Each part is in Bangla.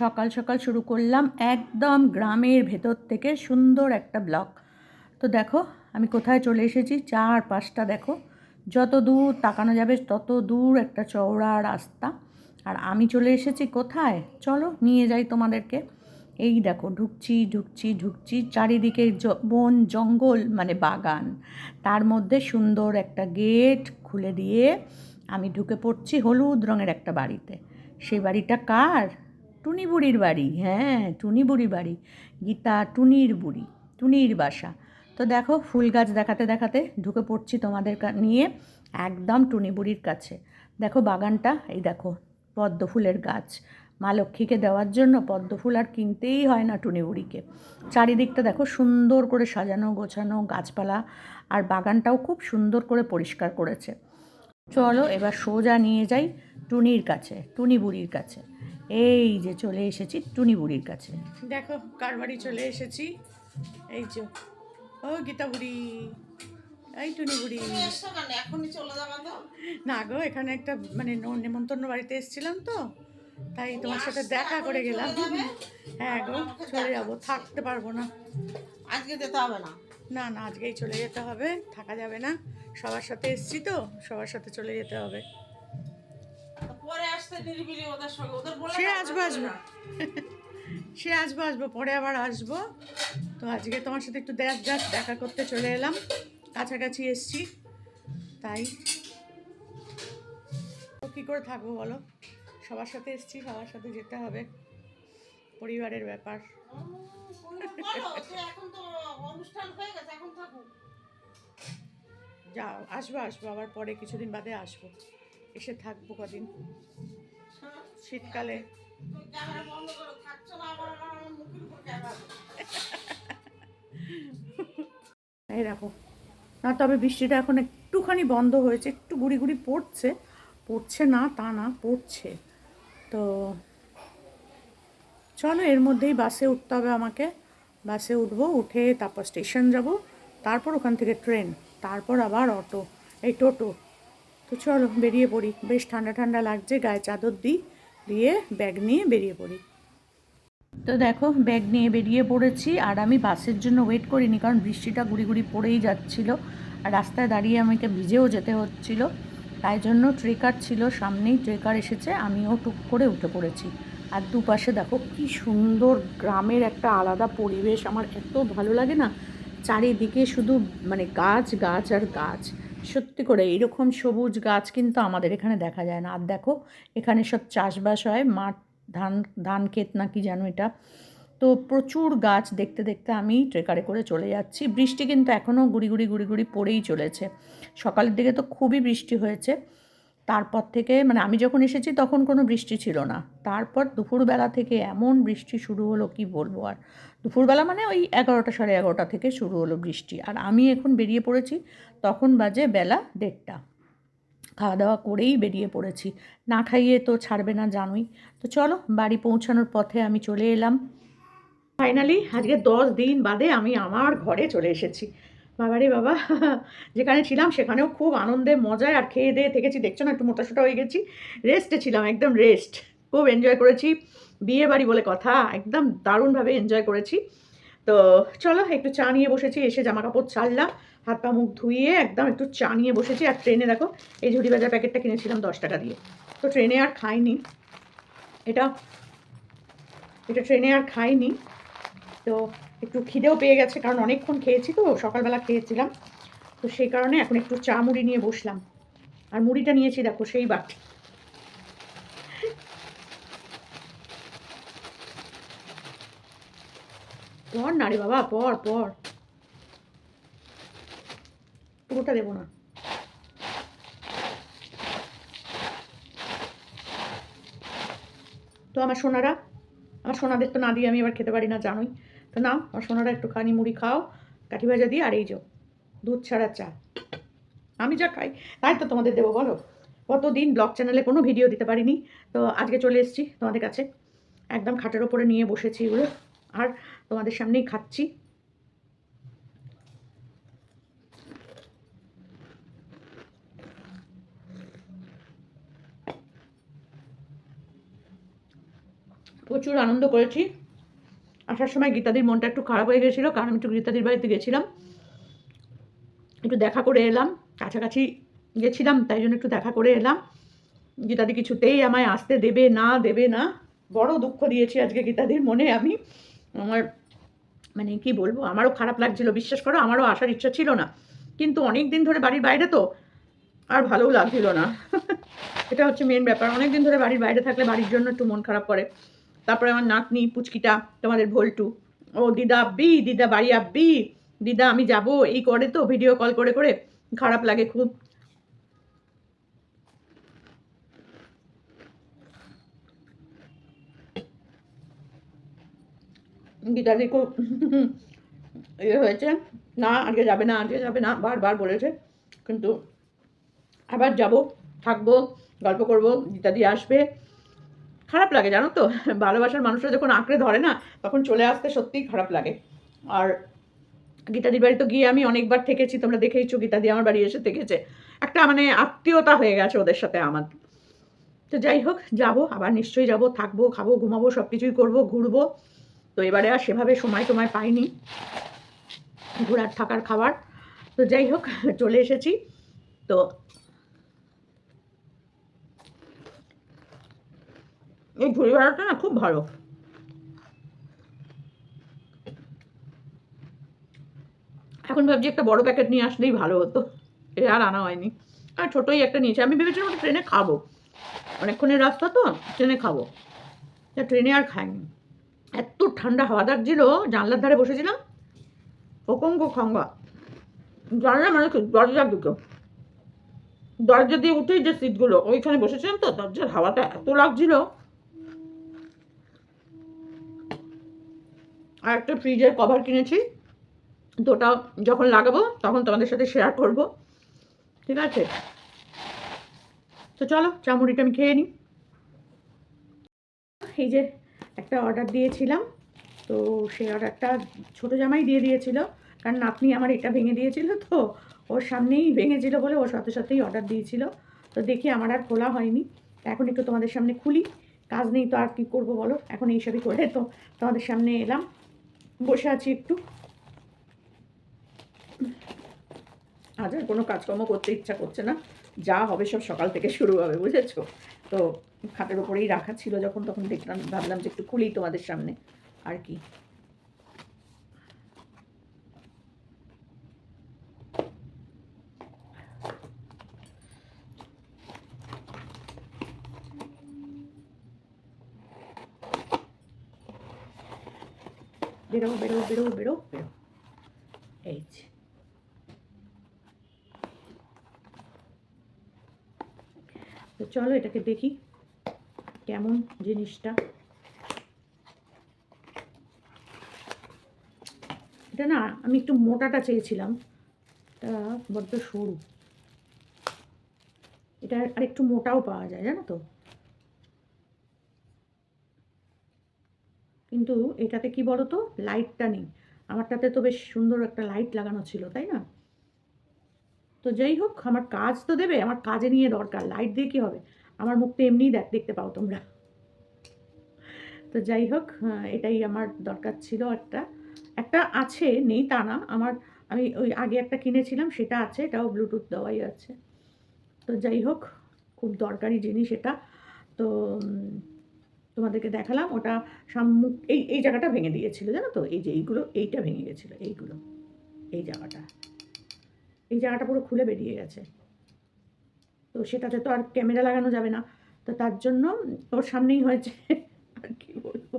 সকাল সকাল শুরু করলাম একদম গ্রামের ভেতর থেকে সুন্দর একটা ব্লক। তো দেখো, আমি কোথায় চলে এসেছি? চার পাঁচটা দেখো, যত দূর তাকানো যাবে তত দূর একটা চওড়া রাস্তা। আর আমি চলে এসেছি কোথায়? চলো, নিয়ে যাই তোমাদেরকে। এই দেখো, ঢুকছি ঢুকছি ঢুকছি, চারিদিকে বন, জঙ্গল মানে বাগান। তার মধ্যে সুন্দর একটা গেট খুলে দিয়ে আমি ঢুকে পড়ছি হলুদ রঙের একটা বাড়িতে। সেই বাড়িটা কার? টুনি বুড়ির বাড়ি হ্যাঁ টুনি বুড়ির বাড়ি, গীতা টুনির বুড়ি, টুনির বাসা। তো দেখো, ফুল গাছ দেখাতে দেখাতে ঢুকে পড়ছি তোমাদের নিয়ে একদম টুনি বুড়ির কাছে। দেখো বাগানটা, এই দেখো, পদ্ম ফুলের গাছ। মা লক্ষ্মীকে দেওয়ার জন্য পদ্ম ফুল আর কিনতেই হয় না টুনি বুড়িকে চারিদিকটা দেখো সুন্দর করে সাজানো, গোছানো গাছপালা আর বাগানটাও খুব সুন্দর করে পরিষ্কার করেছে। চলো এবার সোজা নিয়ে যাই টুনির কাছে টুনি বুড়ির কাছে। এই যে চলে এসেছি টুনি বুড়ির কাছে। দেখো কার বাড়ি চলে এসেছি? এই যে ও গীতা বুড়ি এই টুনি বুড়ি এখনই চলে যাবা তো না গো এখানে একটা মানে ন- নেমন্তন্ন বাড়িতে এসেছিলাম তো তাই তোমার সাথে দেখা করে গেলাম। হ্যাঁ গো চলে যাব থাকতে পারব না। আজকে যেতে হবে না। না না আজকেই চলে যেতে হবে থাকা যাবে না। সবার সাথে এসছি তো সবার সাথে চলে যেতে হবে। সে আসব আসব। সে আসব আসব পরে আবার আসব। তো আজকে তোমার সাথে একটু দেখ যাক দেখা করতে চলে এলাম। কাছাকাছি এসছি তাই। তো কী করে থাকব বলো? সবার সাথে এসছি সবার সাথে যেতে হবে। পরিবারের ব্যাপার। যাও আসব আসব। আবার পরে কিছুদিন বাদে আসব। এসে থাকব কদিন। শীতকালে। এই দেখো না তবে বৃষ্টিটা এখন একটুখানি বন্ধ হয়েছে, একটু গুড়ি গুড়ি পড়ছে। পড়ছে না, তা না, পড়ছে। তো চলো, এর মধ্যেই বাসে উঠতে হবে আমাকে। বাসে উঠবো, উঠে তারপর স্টেশন যাব, তারপর ওখান থেকে ট্রেন, তারপর আবার অটো, এই টোটো। তো চলো বেরিয়ে পড়ি। বেশ ঠান্ডা ঠান্ডা লাগছে, গায়ে চাদর দিই দিয়ে ব্যাগ নিয়ে বেরিয়ে পড়ি। তো দেখো, ব্যাগ নিয়ে বেরিয়ে পড়েছি, আর আমি বাসের জন্য ওয়েট করিনি, কারণ বৃষ্টিটা গুড়ি গুড়ি পড়েই যাচ্ছিল, আর রাস্তায় দাঁড়িয়ে আমাকে ভিজেও যেতে হচ্ছিল। তাই জন্য ট্রেকার ছিল সামনেই, ট্রেকার এসেছে, আমিও টুক করে উঠে পড়েছি। আর দুপাশে দেখো, কি সুন্দর গ্রামের একটা আলাদা পরিবেশ, আমার এত ভালো লাগে না, চারিদিকে শুধু মানে গাছ গাছ আর গাছ। সত্যি করে এরকম সবুজ গাছ কিন্তু আমাদের এখানে দেখা যায় না। আর দেখো, এখানে সব চাষবাস হয়, মাঠ, ধান ধান ক্ষেত না কি জানো এটা? তো প্রচুর গাছ দেখতে দেখতে আমি ট্রেকারে করে চলে যাচ্ছি। বৃষ্টি কিন্তু এখনও গুড়ি গুড়ি গুড়ি গুড়ি পড়েই চলেছে। সকালের দিকে তো খুবই বৃষ্টি হয়েছে। তারপর থেকে মানে আমি যখন এসেছি তখন কোনো বৃষ্টি ছিল না। তারপর দুপুরবেলা থেকে এমন বৃষ্টি শুরু হলো, কি বলব আর? দুপুরবেলা মানে ওই এগারোটা সাড়ে এগারোটা থেকে শুরু হলো বৃষ্টি। আর আমি এখন বেরিয়ে পড়েছি তখন বাজে বেলা দেড়টা। খাওয়া দাওয়া করেই বেরিয়ে পড়েছি। না খাইয়ে তো ছাড়বে না, জানোই। তো চলো, বাড়ি পৌঁছানোর পথে আমি চলে এলাম। ফাইনালি আজকে দশ দিন বাদে আমি আমার ঘরে চলে এসেছি। বাবারে বাবা, যেখানে ছিলাম সেখানেও খুব আনন্দে, মজায় আর খেয়ে দিয়ে থেকেছি। দেখছ না, একটু মোটাসোটা হয়ে গেছি। রেস্টে ছিলাম, একদম রেস্ট খুব এনজয় করেছি। বিয়ে বাড়ি বলে কথা, একদম দারুণভাবে এনজয় করেছি। তো চলো, একটু চা নিয়ে বসেছি, এসে জামা কাপড় ছাড়লাম, হাত পা মুখ ধুয়ে একদম একটু চা নিয়ে বসেছি, আর ট্রেনে দেখো, এই ঝুড়ি বাজার প্যাকেটটা কিনেছিলাম দশ টাকা দিয়ে। তো ট্রেনে আর খাইনি, এটা এটা ট্রেনে আর খাইনি, তো একটু খিদেও পেয়ে গেছে, কারণ অনেকক্ষণ খেয়েছি তো, সকালবেলা খেয়েছিলাম, তো সেই কারণে এখন একটু চা মুড়ি নিয়ে বসলাম। আর মুড়িটা নিয়েছি, দেখো, সেই বাটি। পর না রে বাবা, পর পর। পুরোটা দেবো না। তো আমার সোনারা, আমার সোনাদের তো না দিয়ে আমি এবার খেতে পারি না, জানোই। তো নাও, আমার সোনারা একটু একটুখানি মুড়ি খাও, কাঠি ভাজা দিয়ে, আর এই যো দুধ ছাড়া চা। আমি যা খাই, তাই তো তোমাদের দেবো, বলো। কতদিন ব্লগ চ্যানেলে কোনো ভিডিও দিতে পারিনি। তো আজকে চলে এসেছি তোমাদের কাছে। একদম খাটের ওপরে নিয়ে বসেছি এগুলো আর তোমাদের সামনেই খাচ্ছি। প্রচুর আনন্দ করেছি। আসার সময় গীতাদির মনটা একটু খারাপ হয়ে গেছিল, কারণ আমি একটু গীতাদির বাড়িতে গেছিলাম। একটু দেখা করে এলাম, কাছাকাছি গেছিলাম, তাই জন্য একটু দেখা করে এলাম। গীতাদি কিছুতেই আমায় আসতে দেবে না দেবে না। বড় দুঃখ দিয়েছি আজকে গীতাদির মনে আমি। আমার মানে কি বলব, আমারও খারাপ লাগছিল, বিশ্বাস করো, আমারও আসার ইচ্ছা ছিল না। কিন্তু অনেক দিন ধরে বাড়ির বাইরে তো আর ভালোও লাগছিল না। এটা হচ্ছে মেন ব্যাপার। অনেক দিন ধরে বাড়ির বাইরে থাকলে বাড়ির জন্য একটু মন খারাপ করে। তারপরে আমার নাতনি, পুচকিটা, তোমাদের ভোল্টু। ও, দিদা আব্বি, দিদা বাড়ি আব্বি, দিদা আমি যাব, এই করে তো ভিডিও কল করে করে। খারাপ লাগে খুব। গীতাদি খুব ইয়ে হয়েছে, না, আজকে যাবে না, আজকে যাবে না। বারবার বলেছে, কিন্তু আবার যাব, থাকব, গল্প করব, গীতাদি আসবে। খারাপ লাগে, জানো তো? ভালোবাসার মানুষরা যখন আঁকড়ে ধরে না, তখন চলে আসতে সত্যিই খারাপ লাগে। আর গীতাদির বাড়ি তো গিয়ে আমি অনেকবার থেকেছি, তোমরা দেখেইছো, গীতাদি আমার বাড়ি এসে থেকেছে। একটা মানে আত্মীয়তা হয়ে গেছে ওদের সাথে আমার। তো যাই হোক, যাব, আবার নিশ্চয়ই যাব, থাকব, খাব, ঘুমাবো সব কিছুই করব, ঘুরবো। তো এবারে আর সেভাবে সময় টময় পাইনি। ঘোরার, থাকার খাবার তো যাই হোক, চলে এসেছি। তো এই ঘুড়ি ভাড়াটা না খুব ভালো। এখন ভাবছি একটা বড় প্যাকেট নিয়ে আসলেই ভালো হতো। এ আর আনা হয়নি। আর ছোটোই একটা নিয়েছি। আমি ভেবেছিলাম ট্রেনে খাব। অনেকক্ষণের রাস্তা তো ট্রেনে খাব। ট্রেনে আর খাইনি। এত ঠান্ডা হাওয়া লাগছিল জানলার ধারে বসেছিলাম। প্রকঙ্গ খঙ্গা। জানলা মানে দরজার দিকে দরজা দিয়ে উঠেই যে সিটগুলো, ওইখানে বসেছিলাম তো, দরজার হাওয়াটা এত লাগছিল। আর একটা ফ্রিজের কভার কিনেছি তো ওটা যখন লাগাবো, তখন তোমাদের সাথে শেয়ার করব। ঠিক আছে? তো চলো চামড়িটা আমি খেয়ে নিই। এই যে একটা অর্ডার দিয়েছিলাম। তো সেই অর্ডারটা ছোটো জামাই দিয়ে দিয়েছিল। কারণ আপনি আমার এটা ভেঙে দিয়েছিল তো, ওর সামনেই ভেঙেছিল বলে ওর সাথে সাথেই অর্ডার দিয়েছিল। তো দেখি আমার আর খোলা হয়নি। এখন একটু তোমাদের সামনে খুলি। কাজ নেই তো আর কী করব বলো? এখন এইসবই করে তো তোমাদের সামনে এলাম। বসে আছি একটু। আজ আর কোনো কাজকর্ম করতে ইচ্ছা করছে না। যা হবে সব সকাল থেকে শুরু হবে, বুঝেছ? তো খাটের ওপরেই রাখা ছিল যখন, তখন দেখলাম, ভাবলাম যে একটু খুলি তোমাদের সামনে। আর কি? বেরো বেরো বেরো বেরো বেরো এই তো চলো এটাকে দেখি। কেমন জিনিসটা? এটা না, আমি একটু মোটাটা চেয়েছিলাম। এটা বড্ড সরু। এটা আর একটু মোটাও পাওয়া যায়, জানো তো? কিন্তু এটাতে কি বলো তো লাইটটা নেই। আমারটাতে তো বেশ সুন্দর একটা লাইট লাগানো ছিল, তাই না? তো যাই হোক, আমার কাজ তো দেবে, আমার কাজে নিয়ে দরকার। লাইট দিয়ে কী হবে? আমার মুখ তো এমনিই দেখ দেখতে পাও তোমরা। তো যাই হোক এটাই আমার দরকার ছিল একটা। একটা আছে, নেই তা না। আমার আমি ওই আগে একটা কিনেছিলাম, সেটা আছে, এটাও ব্লুটুথ দেওয়াই আছে। তো যাই হোক, খুব দরকারি জিনিস এটা। তো তোমাদেরকে দেখালাম, ওটা সম্মুখ এই এই জায়গাটা ভেঙে দিয়েছিল, জানো তো? এই যে এইগুলো, এইটা ভেঙে গেছিল, এইগুলো। এই জায়গাটা। এই জায়গাটা পুরো খুলে বেরিয়ে গেছে। তো সেটাতে তো আর ক্যামেরা লাগানো যাবে না। তো তার জন্য ওর সামনেই হয়েছে, আর কি বলব।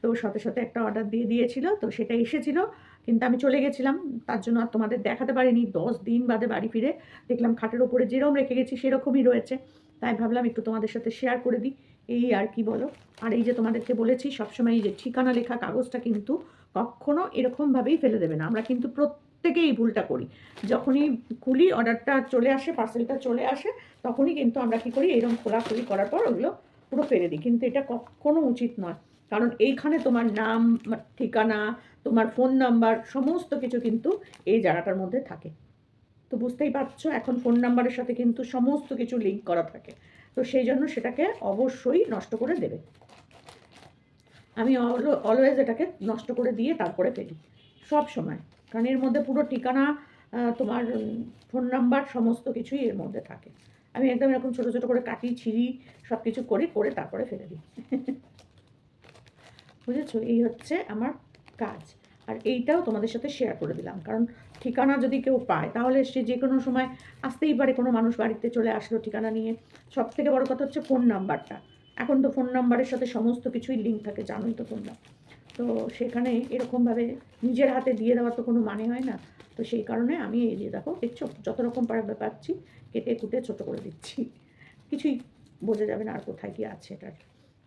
তো সাথে সাথে একটা অর্ডার দিয়ে দিয়েছিল, তো সেটা এসেছিল। কিন্তু আমি চলে গেছিলাম, তার জন্য আর তোমাদের দেখাতে পারিনি। দশ দিন বাদে বাড়ি ফিরে দেখলাম খাটের ওপরে যেরকম রেখে গেছি, সেরকমই রয়েছে। তাই ভাবলাম একটু তোমাদের সাথে শেয়ার করে দিই, এই আর কি বলো। আর এই যে তোমাদেরকে বলেছি, সবসময় এই যে ঠিকানা লেখা কাগজটা কিন্তু কখনো এরকমভাবেই ফেলে দেবে না। আমরা কিন্তু প্রত্যেকেই এই ভুলটা করি। যখনই খুলি অর্ডারটা চলে আসে, পার্সেলটা চলে আসে, তখনই কিন্তু আমরা কী করি এরকম খোলাখুলি করার পর ওগুলো পুরো ফেলে দিই। কিন্তু এটা কখনো উচিত নয়। কারণ এইখানে তোমার নাম, ঠিকানা, তোমার ফোন নাম্বার, সমস্ত কিছু কিন্তু এই জায়গাটার মধ্যে থাকে। তো বুঝতেই পারছ, এখন ফোন নাম্বারের সাথে কিন্তু সমস্ত কিছু লিঙ্ক করা থাকে। তো সেই জন্য সেটাকে অবশ্যই নষ্ট করে দেবে। আমি অলওয়েজ এটাকে নষ্ট করে দিয়ে তারপরে ফেলি। সব সময়। কারণ এর মধ্যে পুরো ঠিকানা তোমার ফোন নাম্বার সমস্ত কিছুই এর মধ্যে থাকে। আমি একদম এরকম ছোটো ছোটো করে কাটি, ছিঁড়ি সব কিছু করি করে তারপরে ফেলে দিই। বুঝেছ? এই হচ্ছে আমার কাজ। আর এইটাও তোমাদের সাথে শেয়ার করে দিলাম। কারণ ঠিকানা যদি কেউ পায়, তাহলে সে যে কোনো সময় আসতেই পারে। কোনো মানুষ বাড়িতে চলে আসলো ঠিকানা নিয়ে। সব থেকে বড় কথা হচ্ছে ফোন নাম্বারটা এখন তো ফোন নাম্বারের সাথে সমস্ত কিছুই লিঙ্ক থাকে। জানোই তো তোমরা তো সেখানে এরকমভাবে নিজের হাতে দিয়ে দেওয়ার তো কোনো মানে হয় না। তো সেই কারণে আমি এই যে দেখো দেখছ যত রকম পাচ্ছি, কেটে কুটে ছোটো করে দিচ্ছি। কিছুই বোঝা যাবে না আর কোথায় কি আছে এটার।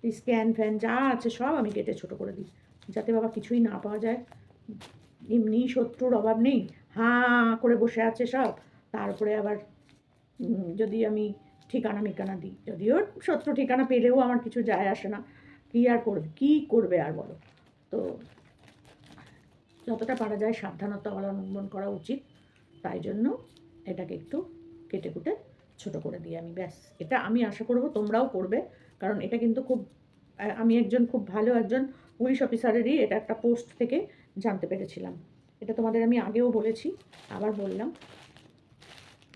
স্ক্যান ফ্যান যা আছে সব আমি কেটে ছোটো করে দিই, যাতে বাবা কিছুই না পাওয়া যায়। এমনি শত্রুর অভাব নেই, হাঁ করে বসে আছে সব। তারপরে আবার যদি আমি ঠিকানা মিকানা দিই, যদিও শত্রু ঠিকানা পেলেও আমার কিছু যায় আসে না। কী আর করবে, কী করবে আর বলো? তো যতটা পারা যায় সাবধানতা অবলম্বন করা উচিত। তাই জন্য এটাকে একটু কেটে কুটে ছোট করে দিই আমি, ব্যাস। এটা আমি আশা করব তোমরাও করবে, কারণ এটা কিন্তু খুব আমি একজন খুব ভালো একজন পুলিশ অফিসারেরই এটা একটা পোস্ট থেকে জানতে পেরেছিলাম। এটা তোমাদের আমি আগেও বলেছি, আবার বললাম।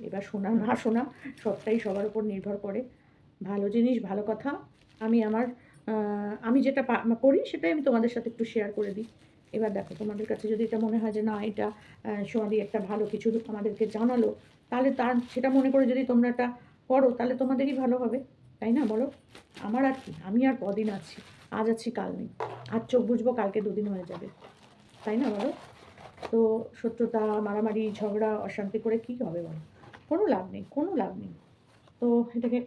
এবার শোনা না শোনা সবটাই সবার উপর নির্ভর করে। ভালো জিনিস, ভালো কথা, আমি আমার আমি যেটা করি সেটাই আমি তোমাদের সাথে একটু শেয়ার করে দিই। এবার দেখো, তোমাদের কাছে যদি এটা মনে হয় যে না, এটা সোনাদি একটা ভালো কিছু আমাদেরকে জানালো, তাহলে তার, সেটা মনে করে যদি তোমরা এটা করো, তাহলে তোমাদেরই ভালো হবে, তাই না বলো? আমার আর কি, আমি আর কদিন আছি, আজ আছি, কাল নেই, আজ চোখ বুঝব, কালকে দুদিন হয়ে যাবে, তাই না বলো? তো শত্রুতা, মারামারি, ঝগড়া, অশান্তি করে কী হবে বলো? কোনো লাভ নেই, কোনো লাভ নেই। তো এটাকে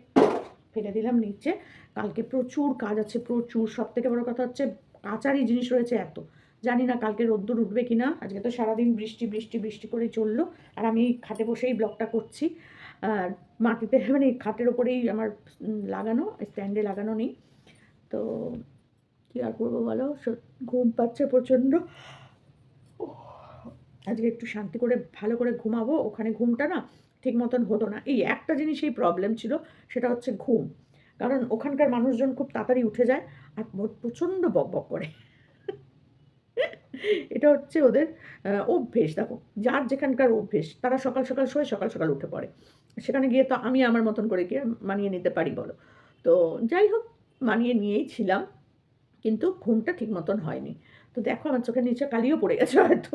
ফেলে দিলাম নিচে। কালকে প্রচুর কাজ আছে, প্রচুর। সব থেকে বড় কথা হচ্ছে কাচারি জিনিস রয়েছে এত। জানি না কালকে রোদ্দুর উঠবে কি না আজকে তো সারাদিন বৃষ্টি বৃষ্টি বৃষ্টি করে চলল। আর আমি খাটে বসেই ব্লগটা করছি। আর মাটিতে মানে খাটের ওপরেই আমার লাগানো, স্ট্যান্ডে লাগানো নেই। তো কী আর করব বলো? ঘুম পাচ্ছে প্রচণ্ড। আজকে একটু শান্তি করে, ভালো করে ঘুমাবো। ওখানে ঘুমটা না ঠিক মতন হতো না। এই একটা জিনিসেই প্রবলেম ছিল, সেটা হচ্ছে ঘুম। কারণ ওখানকার মানুষজন খুব তাড়াতাড়ি উঠে যায় আর প্রচণ্ড বক বক করে। এটা হচ্ছে ওদের অভ্যেস। দেখো, যার যেখানকার অভ্যেস, তারা সকাল সকাল শোয়, সকাল সকাল উঠে পড়ে। সেখানে গিয়ে তো আমি আমার মতন করে গিয়ে মানিয়ে নিতে পারি বলো। তো যাই হোক, মানিয়ে নিয়েই ছিলাম, কিন্তু ঘুমটা ঠিক মতন হয়নি। তো দেখো, আমার চোখের নিচে কালিও পড়ে গেছে হয়তো।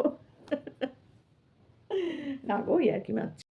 না গো আর কি মাছ।